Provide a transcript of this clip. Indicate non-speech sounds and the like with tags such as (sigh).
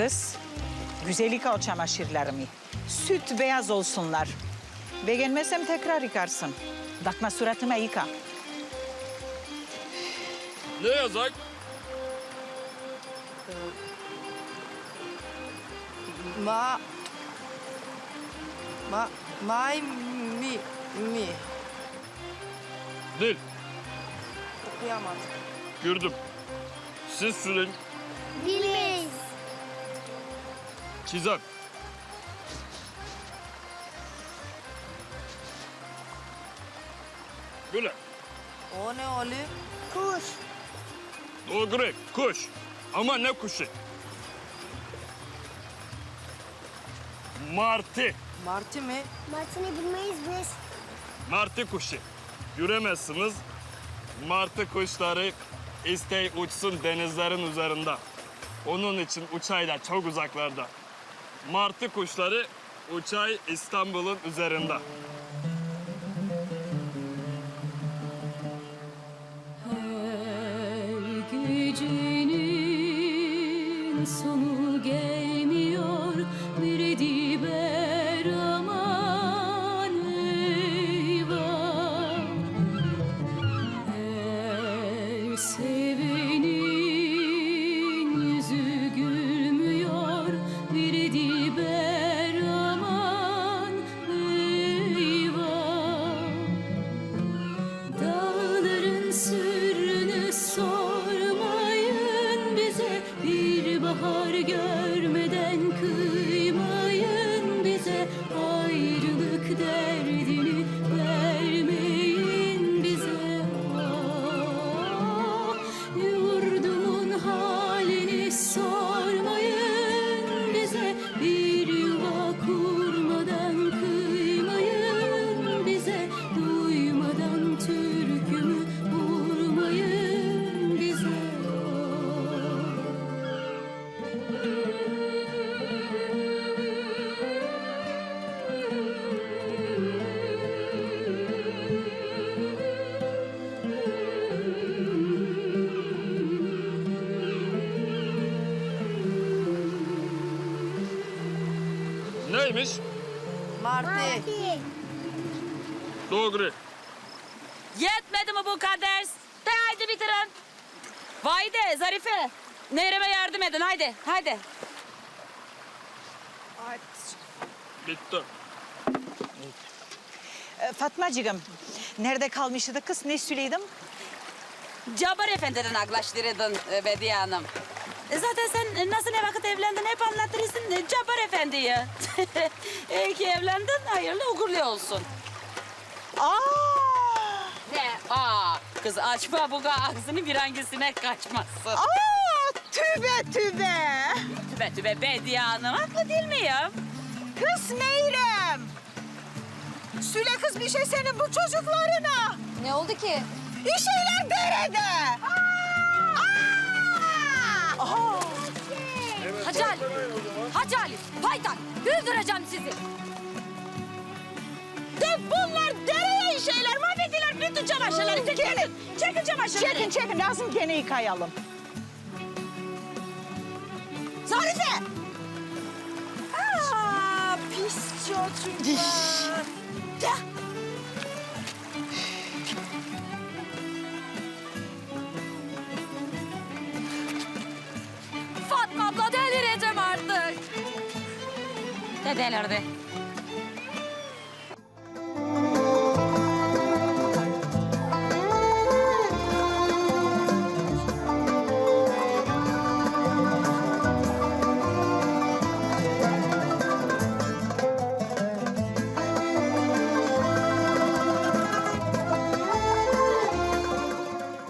Kız, güzel yıka o çamaşırlarımı. Süt beyaz olsunlar. Beğenmezsem tekrar yıkarsın. Bakma suratıma yıka. Ne yazak? Ma... Ma... May mi... Mi... Dil. Okuyamadım. Gördüm. Siz söyleyin. Çizer. Böyle. O ne oluyor? Kuş. Doğru. Kuş. Ama ne kuşu? Martı. Martı mı? Martını bilmeyiz biz. Martı kuşu. Göremezsiniz. Martı kuşları istey uçsun denizlerin üzerinde. Onun için uçayla çok uzaklarda. Martı kuşları uçay İstanbul'un üzerinde. Her gecenin sonu gelmiyor Neymiş? Martı. Doğru. Yetmedi mi bu kadar? De haydi bitirin. Vay de Zarife. Nehreme yardım edin haydi haydi. Bitti. Ee, Fatmacığım, nerede kalmıştı kız? Ne söyleydim? Cabbar Efendi'den aklaştırdın e, Bediye Hanım. E, Zaten sen e, nasıl ne vakit evlendin hep anlatırırsın e, Cabbar Efendi'yi. (laughs) İyi ki evlendin hayırlı uğurlu olsun. Aa! Ne? Aa, kız açma bu ağzını bir hangisine kaçmasın. Aa! Tübe tübe! Tübe tübe Bediye Hanım haklı değil miyim? Kız Meyrem! Söyle kız bir şey senin bu çocuklarına. Ne oldu ki? Bir şeyler derede. Aa! Aa! Hacı Ali. Hacı Ali. Paytak. Güldüreceğim sizi. De bunlar dereye şeyler mahvediler bütün çamaşırları. Çekin, çekin çamaşırları. Çekin çekin lazım gene yıkayalım. Zarife! Aa, pis çocuklar. de delirdi.